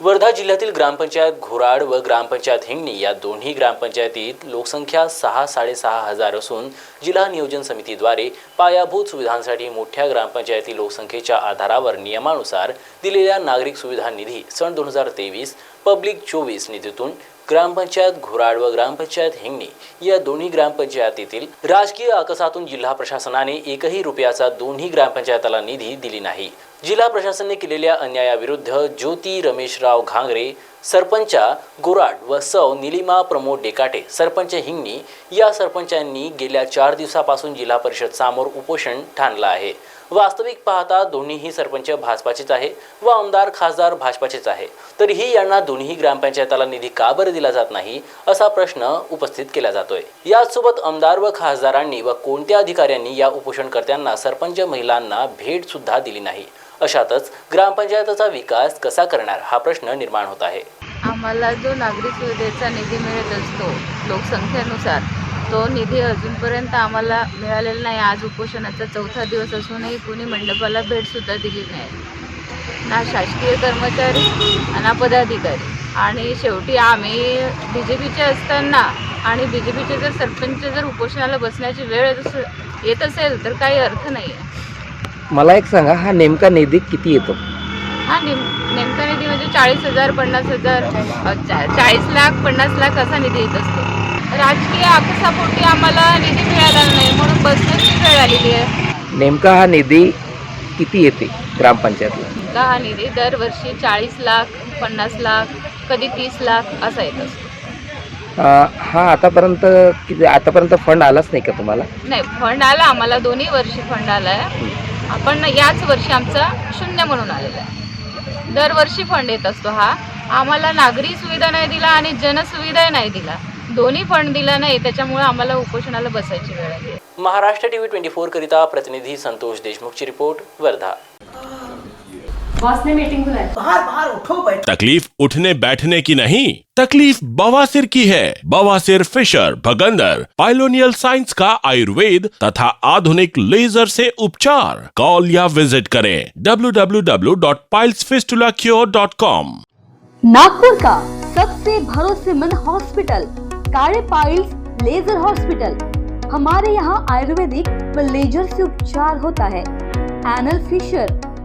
वर्धा जिल्ह्यातील ग्रामपंचायत घोराड व ग्रामपंचायत हिंगणी या दोन्ही ग्रामपंचायतीत लोकसंख्या सहा साडेसहा हजार असून जिल्हा नियोजन समितीद्वारे पायाभूत सुविधांसाठी मोठ्या ग्रामपंचायती लोकसंख्येच्या आधारावर नियमानुसार दिलेल्या नागरिक सुविधा निधी सन दोन हजार तेवीस पब्लिक चोवीस निधीतून ग्रामपंचायत घोराड व ग्रामपंचायत हिंगणी या दोन्ही ग्रामपंचायतीतील राजकीय आकसातून जिल्हा प्रशासनाने एकही रुपयाचा दोन्ही ग्रामपंचायताला निधी दिली नाही. जिल्हा प्रशासनाने केलेल्या अन्यायाविरुद्ध ज्योती रमेशराव घांगरे सरपंचा गोराड व सौ निलिमा प्रमोद डेकाटे सरपंच हिंगणी या सरपंचांनी गेल्या चार दिवसापासून जिल्हा परिषद समोर उपोषण ठाणलं आहे. वास्तविक पाहता दोन्हीही सरपंच भाजपाचेच आहे व आमदार खासदार भाजपाचेच आहे. तरीही यांना दोन्ही ग्रामपंचायताला निधी का बरं दिला जात नाही असा प्रश्न उपस्थित केला जातोय. याचसोबत आमदार व खासदारांनी व कोणत्या अधिकाऱ्यांनी या उपोषणकर्त्यांना सरपंच महिलांना भेट सुद्धा दिली नाही? अशातच ग्रामपंचायतीचा विकास कसा करणार हा प्रश्न निर्माण होत आहे. आम्हाला जो नागरी सुविधेचा निधी मिळत असतो लोकसंख्येनुसार तो निधी अजूनपर्यंत आम्हाला मिळालेला नाही. आज उपोषणाचा चौथा दिवस असूनही कुणी मंडपाला भेटसुद्धा दिली नाही. ना शासकीय कर्मचारी ना पदाधिकारी. आणि शेवटी आम्ही बी जे पीचे असताना आणि बी जे पीचे जर सरपंच जर उपोषणाला बसण्याची वेळ जस- येत असेल तर काही अर्थ नाही आहे मला एक सांगा हा नेमका निधी किती येतो? हा नेम नेमका निधी म्हणजे चाळीस हजार पन्नास हजार चाळीस लाख पन्नास लाख असा निधी येत असतो. राजकीय आकसापोटी आम्हाला निधी मिळाला नाही म्हणून बसण्याची वेळ आलेली आहे. नेमका हा निधी किती येते ग्रामपंचायतला? का हा निधी दरवर्षी चाळीस लाख पन्नास लाख कधी तीस लाख असा येत असतो. हा आतापर्यंत किती आतापर्यंत फंड आलाच नाही का तुम्हाला? नाही फंड आला आम्हाला दोन्ही वर्षी फंड आला आहे आपण याच वर्षी आमचा शून्य म्हणून आलेला आहे. दरवर्षी फंड येत असतो हा. आम्हाला नागरी सुविधा नाही दिला आणि जनसुविधाही नाही दिला. दोन्ही फंड दिला नाही त्याच्यामुळे आम्हाला उपोषणाला बसायची वेळ आली. आहे. महाराष्ट्र टीव्ही ट्वेंटी फोर करिता प्रतिनिधी संतोष देशमुखची रिपोर्ट वर्धा. बॉस ने मीटिंग बुलाई। बाहर बाहर उठो बैठो। तकलीफ़ उठने बैठने की नहीं तकलीफ़ बवासीर की है। बवासीर फिशर भगंदर पाइलोनियल साइंस का आयुर्वेद तथा आधुनिक लेजर से उपचार। कॉल या विज़िट करें www.pilesfistulacure.com नागपुर का सबसे भरोसेमंद hospital Kale piles laser hospital. हमारे यहाँ आयुर्वेदिक व लेजर से उपचार होता है। Anal fissure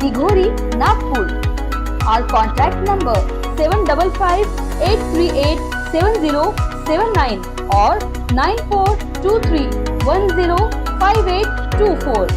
Dighori Nagpur. Our contact number seven double five eight three eight seven zero seven nine और nine four two three one zero five eight two four